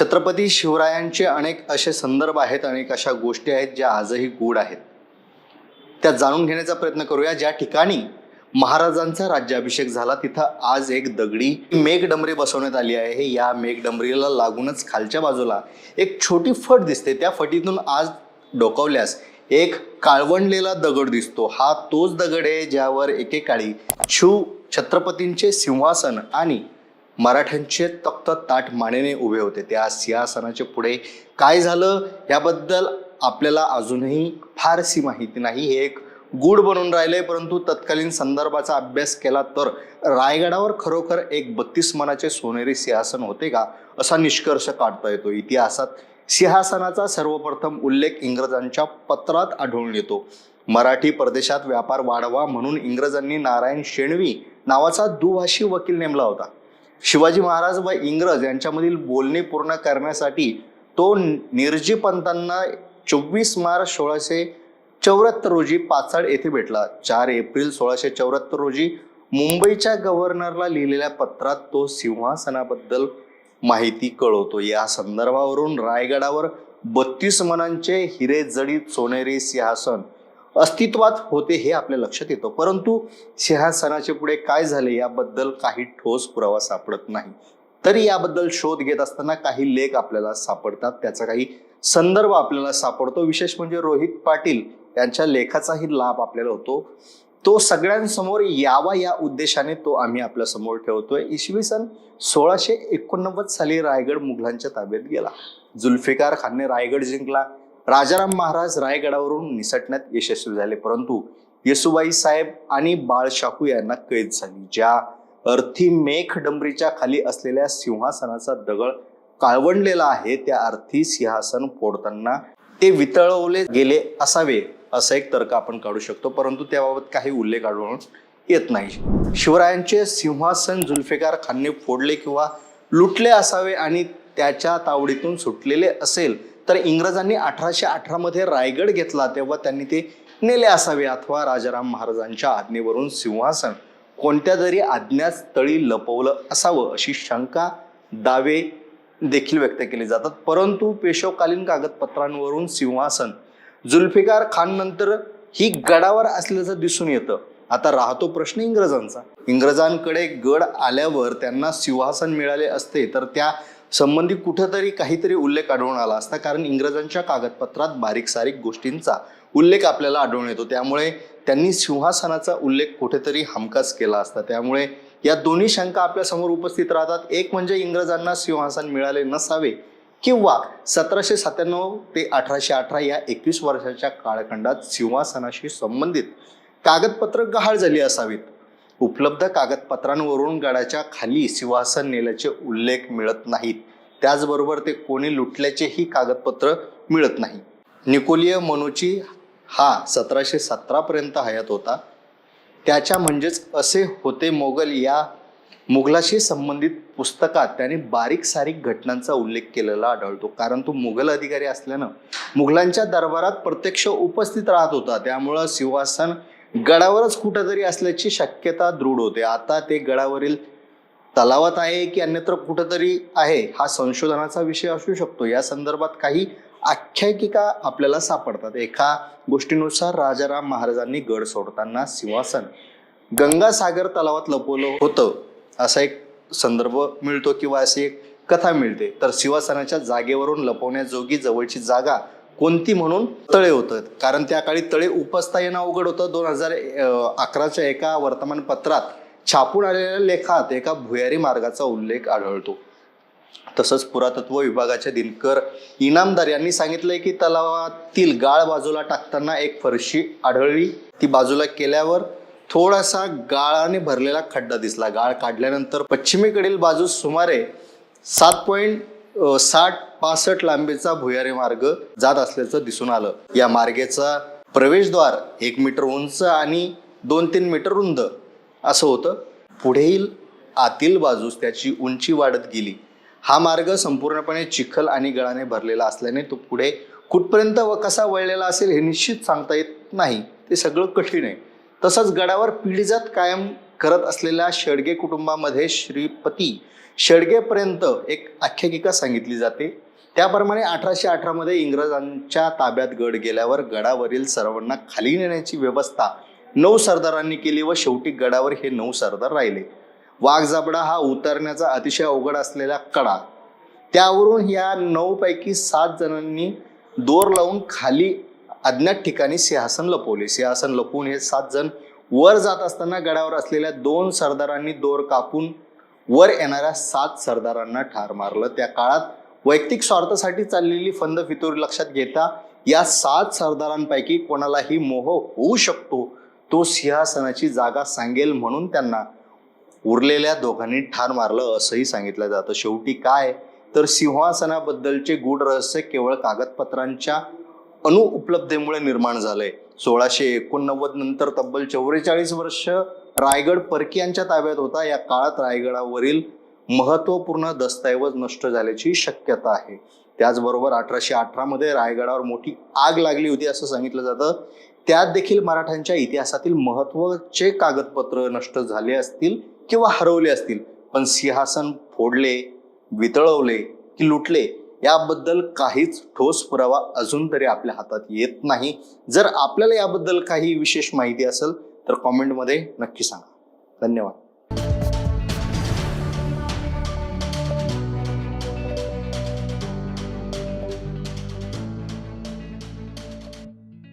छत्रपती शिवरायांचे अनेक असे संदर्भ आहेत अनेक अशा गोष्टी आहेत ज्या आजही गूढ आहेत. त्या जाणून घेण्याचा प्रयत्न करूया. ज्या ठिकाणी महाराजांचा राज्याभिषेक झाला तिथं आज एक दगडी मेघडंबरी बसवण्यात आली आहे. या मेघडंबरीला लागूनच खालच्या बाजूला एक छोटी फट दिसते. त्या फटीतून आज डोकावल्यास एक काळवंडलेला दगड दिसतो. हा तोच दगड आहे ज्यावर एकेकाळी शिव छत्रपतींचे सिंहासन आणि मराठ्यांचे तख्त ताट मानेने उभे होते. त्या सिंहासनाच्या पुढे काय झालं याबद्दल आपल्याला अजूनही फारशी माहिती नाही. हे एक गूढ बनून राहिले परंतु तत्कालीन संदर्भाचा अभ्यास केला तर रायगडावर खरोखर एक बत्तीस मनाचे सोनेरी सिंहासन होते का असा निष्कर्ष काढता येतो. इतिहासात सिंहासनाचा सर्वप्रथम उल्लेख इंग्रजांच्या पत्रात आढळून येतो. मराठी परदेशात व्यापार वाढवा म्हणून इंग्रजांनी नारायण शेणवी नावाचा दुभाषी वकील नेमला होता. शिवाजी महाराज व इंग्रज यांच्यामधील बोलणी पूर्ण करण्यासाठी तो निर्जी पंतांना चोवीस मार्च सोळाशे चौऱ्याहत्तर रोजी पाचाड येथे भेटला. चार एप्रिल सोळाशे चौऱ्याहत्तर रोजी मुंबईच्या गव्हर्नरला लिहिलेल्या पत्रात तो सिंहासनाबद्दल माहिती कळवतो. या संदर्भावरून रायगडावर बत्तीस मनांचे हिरे जडीत सोनेरी सिंहासन अस्तित्वात होते हे आपल्या लक्षात येतं. परंतु सिंहासनाचे पुढे काय झाले याबद्दल काही ठोस पुरावा सापडत नाही. तरी याबद्दल शोध घेत असताना काही लेख आपल्याला सापडतात. त्याचा काही संदर्भ आपल्याला सापडतो. विशेष म्हणजे रोहित पाटील यांच्या लेखाचाही लाभ आपल्याला होतो. तो सगळ्यांसमोर यावा या उद्देशाने तो आम्ही आपल्यासमोर ठेवतोय. इसवी सन सोळाशे एकोणनव्वद साली रायगड मुघलांच्या ताब्यात गेला. जुल्फिकार खानने रायगड जिंकला. राजाराम महाराज रायगडावरून निसटण्यात यशस्वी झाले. परंतु येसुबाई साहेब आणि बाळशाहू यांना कैद झाली. ज्या अर्थी मेघ डंबरीच्या खाली असलेल्या सिंहासनाचा दगड काळवंडलेला आहे त्या अर्थी सिंहासन फोडताना ते वितळवले गेले असावे असा एक तर्क आपण काढू शकतो. परंतु त्याबाबत काही उल्लेख आढळून येत नाही. शिवरायांचे सिंहासन जुल्फिकार खानने फोडले किंवा लुटले असावे आणि त्याच्या तावडीतून सुटलेले असेल तर इंग्रजांनी अठराशे अठरामध्ये रायगड घेतला तेव्हा त्यांनी ते नेले असावे अथवा राजाराम महाराजांच्या आज्ञेवरून सिंहासन कोणत्या तरी अज्ञात लपवलं असावं अशी शंका दावे देखील व्यक्त केले जातात. परंतु पेशवकालीन कागदपत्रांवरून सिंहासन जुल्फिकार खान नंतर ही गडावर असल्याचं दिसून येतं. आता राहतो प्रश्न इंग्रजांचा. इंग्रजांकडे गड आल्यावर त्यांना सिंहासन मिळाले असते तर त्या संबंधित कुठंतरी काहीतरी उल्लेख आढळून आला असता कारण इंग्रजांच्या कागदपत्रात बारीक सारीक गोष्टींचा उल्लेख आपल्याला आढळून येतो. त्यामुळे त्यांनी सिंहासनाचा उल्लेख कुठेतरी हमखास केला असता. त्यामुळे या दोन्ही शंका आपल्यासमोर उपस्थित राहतात. एक म्हणजे इंग्रजांना सिंहासन मिळाले नसावे किंवा सतराशे सत्त्याण्णव ते अठराशे अठरा या एकवीस वर्षाच्या कालखंडात सिंहासनाशी संबंधित कागदपत्र गहाळ झाली असावीत. उपलब्ध कागदपत्रांवरून गडाच्या खाली सिंहासन नेल्याचे उल्लेख मिळत नाहीत. त्याचबरोबर ते कोणी लुटल्याचेही कागदपत्र मिळत नाही. निकोलिय मनोची हा सतराशे सतरापर्यंत हयात होता. त्याच्या म्हणजेच असे होते मोगल या मुघलाशी संबंधित पुस्तकात त्याने बारीक सारीक घटनांचा उल्लेख केलेला आढळतो. कारण तो मुघल अधिकारी असल्यानं मुघलांच्या दरबारात प्रत्यक्ष उपस्थित राहत होता. त्यामुळं सिंहासन गडावरच कुठंतरी असल्याची शक्यता दृढ होते. आता ते गडावरील तलावात आहे की अन्यत्र कुठंतरी आहे हा संशोधनाचा विषय असू शकतो. या संदर्भात काही आख्यायिका आपल्याला सापडतात. एका गोष्टीनुसार राजाराम महाराजांनी गड सोडताना सिंहासन गंगासागर तलावात लपवलं होतं असा एक संदर्भ मिळतो किंवा अशी एक कथा मिळते. तर सिंहासनाच्या जागेवरून लपवण्याजोगी जवळची जागा कोणती म्हणून तळे होतं कारण त्या काळी तळे उपसता येणं अवघड होतं. दोन हजार अकराच्या एका वर्तमानपत्रात छापून आलेल्या लेखात एका भुयारी मार्गाचा उल्लेख आढळतो. तसंच पुरातत्व विभागाच्या दिनकर इनामदार यांनी सांगितलंय की तलावातील गाळ बाजूला टाकताना एक फरशी आढळली. ती बाजूला केल्यावर थोडासा गाळाने भरलेला खड्डा दिसला. गाळ काढल्यानंतर पश्चिमेकडील बाजूस सुमारे सात पॉईंट साठ पासष्ट लांबीचा भुयारी मार्ग जात असल्याचं दिसून आलं. या मार्गेचा प्रवेशद्वार एक मीटर उंच आणि दोन तीन मीटर रुंद असं होतं. पुढील आतील बाजूस त्याची उंची वाढत गेली. हा मार्ग संपूर्णपणे चिखल आणि गळाने भरलेला असल्याने तो पुढे कुठपर्यंत व कसा वळलेला असेल हे निश्चित सांगता येत नाही. ते सगळं कठीण आहे. तसंच गडावर पिढीजात कायम करत असलेल्या शेडगे कुटुंबामध्ये श्रीपती शेडगेपर्यंत एक आख्यायिका सांगितली जाते. त्याप्रमाणे अठराशे अठरामध्ये इंग्रजांच्या ताब्यात गड गेल्यावर गडावरील सर्वांना खाली नेण्याची व्यवस्था नऊ सरदारांनी केली व शेवटी गडावर हे नऊ सरदार राहिले. वाघजाबडा हा उतरण्याचा अतिशय अवघड असलेला कडा. त्यावरून या नऊ पैकी सात जणांनी दोर लावून खाली अज्ञात ठिकाणी सिंहासन लपवले. सिंहासन लपवून हे सात जण वर जात असताना गडावर असलेल्या दोन सरदारांनी दोर कापून वर येणाऱ्या सात सरदारांना ठार मारलं. त्या काळात वैयक्तिक स्वार्थासाठी चाललेली फंद फितूर लक्षात घेता या सात सरदारांपैकी कोणालाही मोह होऊ शकतो तो सिंहासनाची जागा सांगेल म्हणून त्यांना उरलेल्या दोघांनी ठार मारलं असंही सांगितलं जातं. शेवटी काय? तर सिंहासनाबद्दलचे गूढ रहस्य केवळ कागदपत्रांच्या अनुउपलब्धतेमुळे निर्माण झालंय. सोळाशे एकोणनव्वद नंतर तब्बल चौवेचाळीस वर्ष रायगड परकीयांच्या ताब्यात होता. या काळात रायगडावरील महत्त्वपूर्ण दस्तऐवज नष्ट झाल्याची शक्यता आहे. त्याचबरोबर अठराशे अठरामध्ये रायगडावर मोठी आग लागली होती असं सांगितलं जातं. त्यात देखील मराठ्यांच्या इतिहासातील महत्त्वाचे कागदपत्र नष्ट झाले असतील किंवा हरवले असतील. पण सिंहासन फोडले वितळवले की लुटले याबद्दल काहीच ठोस पुरावा अजून तरी आपल्या हातात येत नाही. जर आपल्याला याबद्दल काही विशेष माहिती असेल तर कॉमेंटमध्ये नक्की सांगा. धन्यवाद.